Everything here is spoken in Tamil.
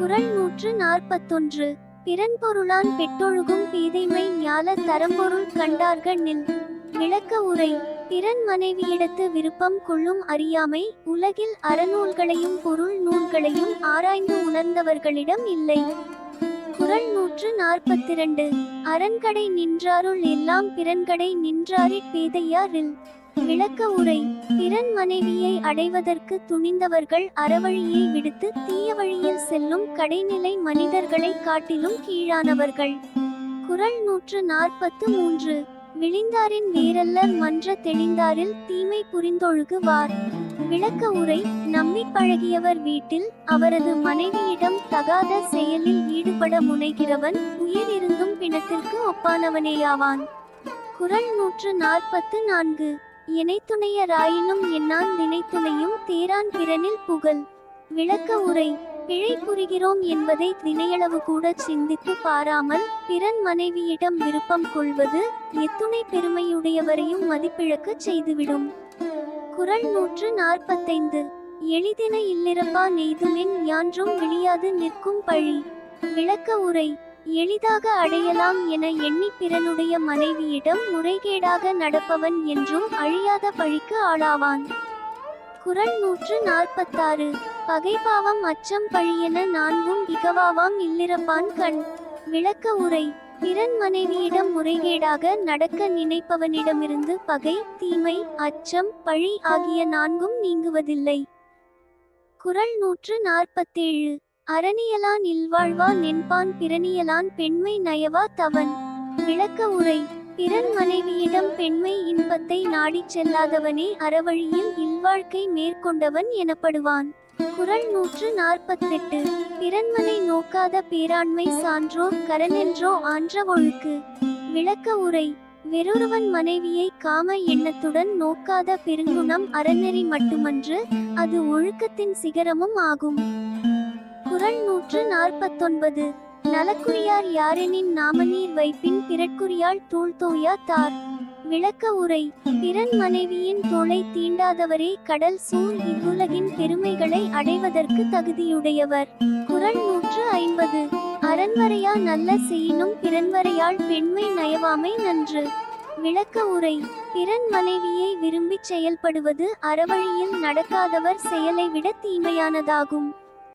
குரல் நூற்று நாற்பத்தொன்று. பிறன்பொருளான் பெற்றொழுகும் பீதைமை ஞால தரம்பொருள் கண்டார்க நில். விளக்க உரை. பிறன் மனைவியிடத்து விருப்பம் கொள்ளும் அறியாமை. உலகில் அறநூல்களையும் பொருள் நூல்களையும் ஆராய்ந்து உணர்ந்தவர்களிடம் இல்லை. குரல் நூற்று நாற்பத்திரண்டு. அரண்கடை நின்றாருள் எல்லாம் பிறன்கடை நின்றாரிற் பேதையாரில் விளக்க உரை. திறன் மனைவியை அடைவதற்கு துணிந்தவர்கள் அறவழியை விடுத்து தீய வழியில் செல்லும் கடைநிலை மனிதர்களை காட்டிலும் கீழானவர்கள். குறள் நூற்று நாற்பத்து மூன்று. விழிந்தாரின் வேரல்லர் மன்ற தெளிந்தாரில் தீமை புரிந்தொழுகுவார் விளக்க உரை. நம்பிப் பழகியவர் வீட்டில் அவரது மனைவியிடம் தகாத செயலில் ஈடுபட முனைகிறவன் உயிர் இருந்தும் பிணத்திற்கு ஒப்பானவனேயாவான். குரல் நூற்று நாற்பத்து நான்கு. இணைத்துணையராயினும் என்னான் நினைத்துணையும் தேரான் பிறனில் புகழ். விளக்க உரை பிழை புரிகிறோம் என்பதை தினையளவு கூட சிந்தித்து பாராமல் பிறன் மனைவியிடம் விருப்பம் கொள்வது எத்துணை பெருமையுடையவரையும் மதிப்பிழக்கச் செய்துவிடும். குறள் நூற்று நாற்பத்தைந்து. எளிதின இல்லிரப்பா நெய்துமென் யான்றும் விழியாது நிற்கும் பழி. விளக்க உரை எளிதாக அடையலாம் என எண்ணி பிறனுடைய மனைவியிடம் முறைகேடாக நடப்பவன் என்றும் அழியாத பழிக்கு ஆளாவான். குரல் நூற்று நாற்பத்தாறு. பகைபாவம் அச்சம் பழியென நான்கும் இகவாவாம் இல்லிரப்பான் கண். விளக்க உரை. பிறன் மனைவியிடம் முறைகேடாக நடக்க நினைப்பவனிடமிருந்து பகை தீமை அச்சம் பழி ஆகிய நான்கும் நீங்குவதில்லை. குரல் நூற்று நாற்பத்தேழு. அரணியலான் இல்வாழ்வா நென்பான் பிறனியலான் பெண்மை நயவா தவன். விளக்க உரை பிறன் மனைவியிடம் பெண்மை இன்பத்தை நாடிச் செல்லாதவனே அறவழியில் இல்வாழ்க்கை மேற்கொண்டவன் எனப்படுவான். குறள் நூற்று நாற்பத்தெட்டு பிறன்மனை நோக்காத பேராண்மை சான்றோர் கரனென்றோ ஆன்ற ஒழுக்கு விளக்க உரை வெறொருவன் மனைவியை காம எண்ணத்துடன் நோக்காத பெருங்குணம் அறநெறி மட்டுமன்று அது ஒழுக்கத்தின் சிகரமும் ஆகும். குறள் நூற்று நாற்பத்தொன்பது. நலக்குரியார் யாரெனின் நாமநீர் வைப்பின் பிறற்குரியாள் தூள் தோயா தார். விளக்க உரை. பிறன் மனைவியின் தோளை தீண்டாதவரே கடல் சூழ் இவ்வுலகின் பெருமைகளை அடைவதற்கு தகுதியுடையவர். குறள் நூற்று ஐம்பது. அரண்வரையா நல்ல செய்யினும் பிறன்வரையால் பெண்மை நயவாமை நன்று. விளக்க உரை. பிறன் மனைவியை விரும்பிச் செயல்படுவது அறவழியில் நடக்காதவர் செயலை விட தீமையானதாகும்.